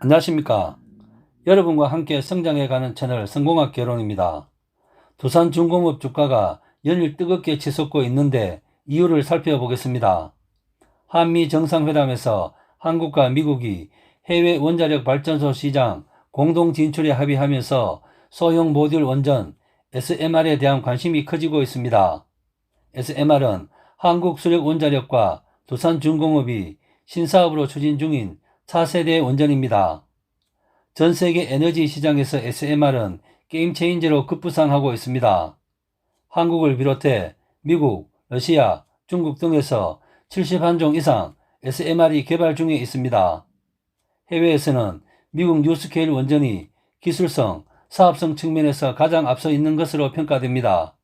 안녕하십니까. 여러분과 함께 성장해가는 채널 성공학 개론입니다. 두산 중공업 주가가 연일 뜨겁게 치솟고 있는데 이유를 살펴보겠습니다. 한미 정상회담에서 한국과 미국이 해외 원자력 발전소 시장 공동 진출에 합의하면서 소형 모듈 원전 SMR에 대한 관심이 커지고 있습니다. SMR은 한국 수력 원자력과 두산 중공업이 신사업으로 추진 중인 차세대 원전입니다. 전 세계 에너지 시장에서 SMR은 게임 체인저로 급부상하고 있습니다. 한국을 비롯해 미국, 러시아, 중국 등에서 71종 이상 SMR이 개발 중에 있습니다. 해외에서는 미국 뉴스케일 원전이 기술성, 사업성 측면에서 가장 앞서 있는 것으로 평가됩니다.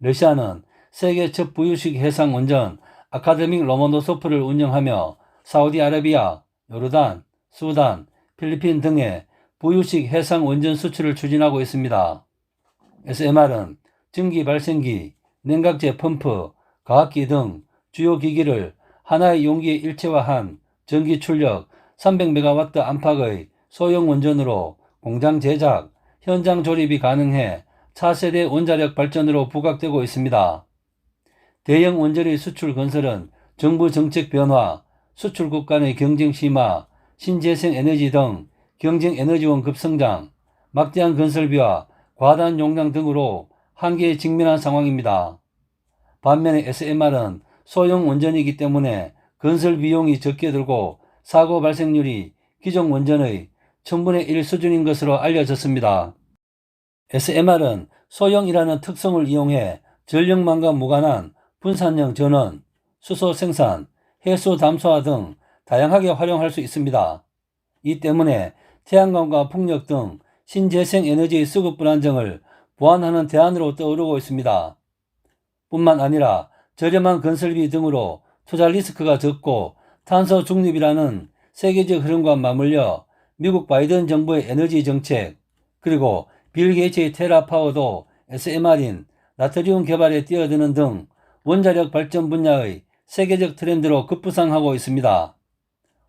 러시아는 세계 첫 부유식 해상 원전 아카데믹 로모노소프를 운영하며 사우디아라비아, 요르단, 수단, 필리핀 등의 부유식 해상 원전 수출을 추진하고 있습니다. SMR은 전기 발생기, 냉각제 펌프, 과학기 등 주요 기기를 하나의 용기에 일체화한 전기 출력 300메가와트 안팎의 소형 원전으로 공장 제작, 현장 조립이 가능해 차세대 원자력 발전으로 부각되고 있습니다. 대형 원전의 수출 건설은 정부 정책 변화, 수출국 간의 경쟁 심화, 신재생 에너지 등 경쟁 에너지원 급성장, 막대한 건설비와 과다한 용량 등으로 한계에 직면한 상황입니다. 반면에 SMR은 소형 원전이기 때문에 건설 비용이 적게 들고 사고 발생률이 기존 원전의 1000분의 1 수준인 것으로 알려졌습니다. SMR은 소형이라는 특성을 이용해 전력망과 무관한 분산형 전원, 수소 생산, 해수 담소화 등 다양하게 활용할 수 있습니다. 이 때문에 태양광과 풍력 등 신재생 에너지의 수급 불안정을 보완하는 대안으로 떠오르고 있습니다. 뿐만 아니라 저렴한 건설비 등으로 투자 리스크가 적고 탄소 중립이라는 세계적 흐름과 맞물려 미국 바이든 정부의 에너지 정책 그리고 빌 게이츠의 테라파워도 SMR인 나트리움 개발에 뛰어드는 등 원자력 발전 분야의 세계적 트렌드로 급부상하고 있습니다.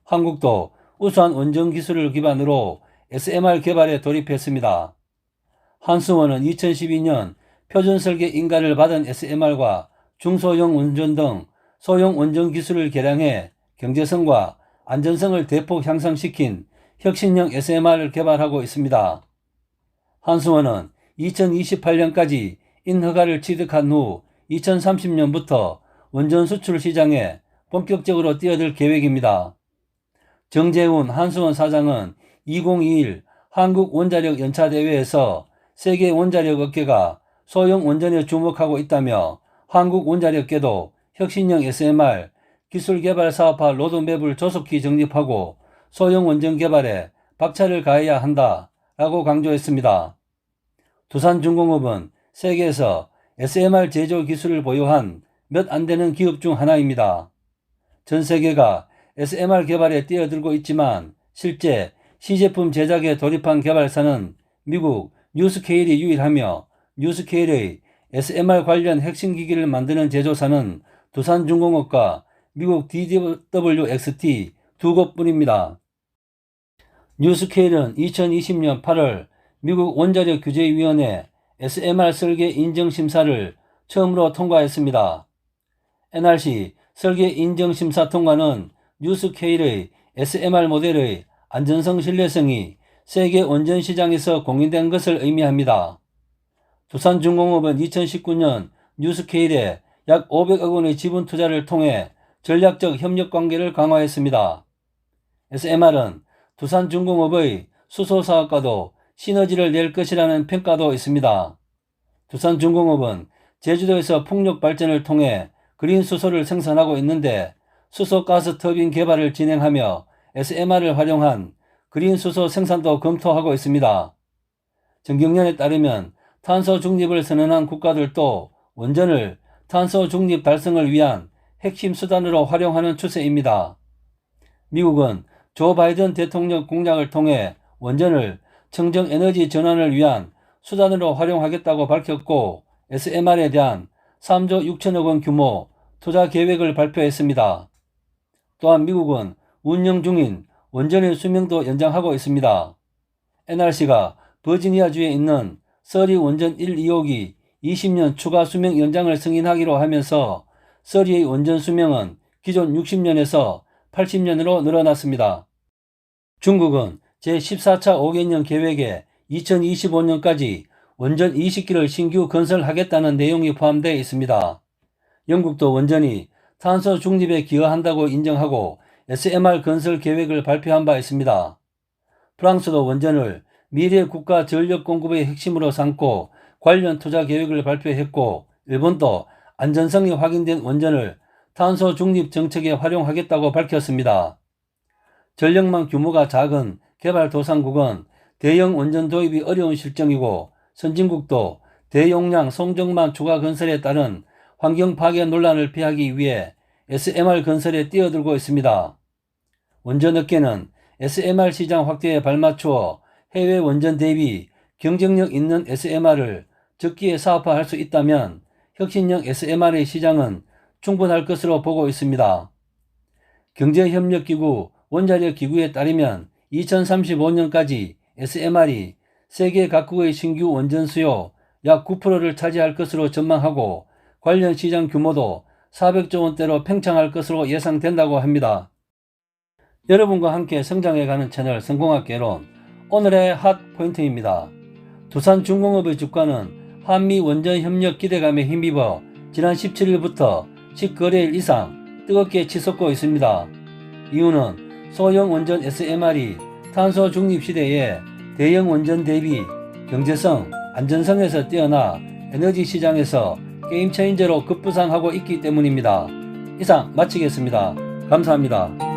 한국도 우수한 원전 기술을 기반으로 SMR 개발에 돌입했습니다. 한수원은 2012년 표준 설계 인가를 받은 SMR과 중소형 원전 등 소형 원전 기술을 개량해 경제성과 안전성을 대폭 향상시킨 혁신형 SMR을 개발하고 있습니다. 한수원은 2028년까지 인허가를 취득한 후 2030년부터 원전 수출 시장에 본격적으로 뛰어들 계획입니다. 정재훈 한수원 사장은 2021 한국 원자력 연차 대회에서 세계 원자력 업계가 소형 원전에 주목하고 있다며 한국 원자력계도 혁신형 SMR 기술 개발 사업화 로드맵을 조속히 정립하고 소형 원전 개발에 박차를 가해야 한다라고 강조했습니다. 두산중공업은 세계에서 SMR 제조 기술을 보유한 몇 안 되는 기업 중 하나입니다. 전 세계가 SMR 개발에 뛰어들고 있지만 실제 시제품 제작에 돌입한 개발사는 미국 뉴스케일이 유일하며 뉴스케일의 SMR 관련 핵심 기기를 만드는 제조사는 두산중공업과 미국 DWXT 두 곳뿐입니다. 뉴스케일은 2020년 8월 미국 원자력 규제위원회 SMR 설계 인정 심사를 처음으로 통과했습니다. NRC 설계 인정 심사 통과는 뉴스케일의 SMR 모델의 안전성 신뢰성이 세계 원전 시장에서 공인된 것을 의미합니다. 두산중공업은 2019년 뉴스케일에 약 500억 원의 지분 투자를 통해 전략적 협력 관계를 강화했습니다. SMR은 두산중공업의 수소 사업과도 시너지를 낼 것이라는 평가도 있습니다. 두산중공업은 제주도에서 풍력 발전을 통해 그린 수소를 생산하고 있는데 수소 가스 터빈 개발을 진행하며 SMR을 활용한 그린 수소 생산도 검토하고 있습니다. 정경련에 따르면 탄소 중립을 선언한 국가들도 원전을 탄소 중립 달성을 위한 핵심 수단으로 활용하는 추세입니다. 미국은 조 바이든 대통령 공약을 통해 원전을 청정 에너지 전환을 위한 수단으로 활용하겠다고 밝혔고 SMR에 대한 3조 6천억 원 규모 투자 계획을 발표했습니다. 또한 미국은 운영 중인 원전의 수명도 연장하고 있습니다. NRC가 버지니아주에 있는 서리 원전 1, 2호기 20년 추가 수명 연장을 승인하기로 하면서 서리의 원전 수명은 기존 60년에서 80년으로 늘어났습니다. 중국은 제14차 5개년 계획에 2025년까지 원전 20기를 신규 건설하겠다는 내용이 포함되어 있습니다. 영국도 원전이 탄소 중립에 기여한다고 인정하고 SMR 건설 계획을 발표한 바 있습니다. 프랑스도 원전을 미래 국가 전력 공급의 핵심으로 삼고 관련 투자 계획을 발표했고 일본도 안전성이 확인된 원전을 탄소 중립 정책에 활용하겠다고 밝혔습니다. 전력망 규모가 작은 개발도상국은 대형 원전 도입이 어려운 실정이고 선진국도 대용량 송정만 추가 건설에 따른 환경 파괴 논란을 피하기 위해 SMR 건설에 뛰어들고 있습니다. 원전업계는 SMR 시장 확대에 발맞추어 해외 원전 대비 경쟁력 있는 SMR을 적기에 사업화할 수 있다면 혁신형 SMR의 시장은 충분할 것으로 보고 있습니다. 경제협력기구 원자력기구에 따르면 2035년까지 SMR이 세계 각국의 신규 원전 수요 약 9%를 차지할 것으로 전망하고 관련 시장 규모도 400조 원대로 팽창할 것으로 예상된다고 합니다. 여러분과 함께 성장해가는 채널 성공학개론 오늘의 핫 포인트입니다. 두산 중공업의 주가는 한미 원전 협력 기대감에 힘입어 지난 17일부터 10거래일 이상 뜨겁게 치솟고 있습니다. 이유는 소형 원전 SMR이 탄소 중립 시대에 대형 원전 대비 경제성, 안전성에서 뛰어나 에너지 시장에서 게임 체인저로 급부상하고 있기 때문입니다. 이상 마치겠습니다. 감사합니다.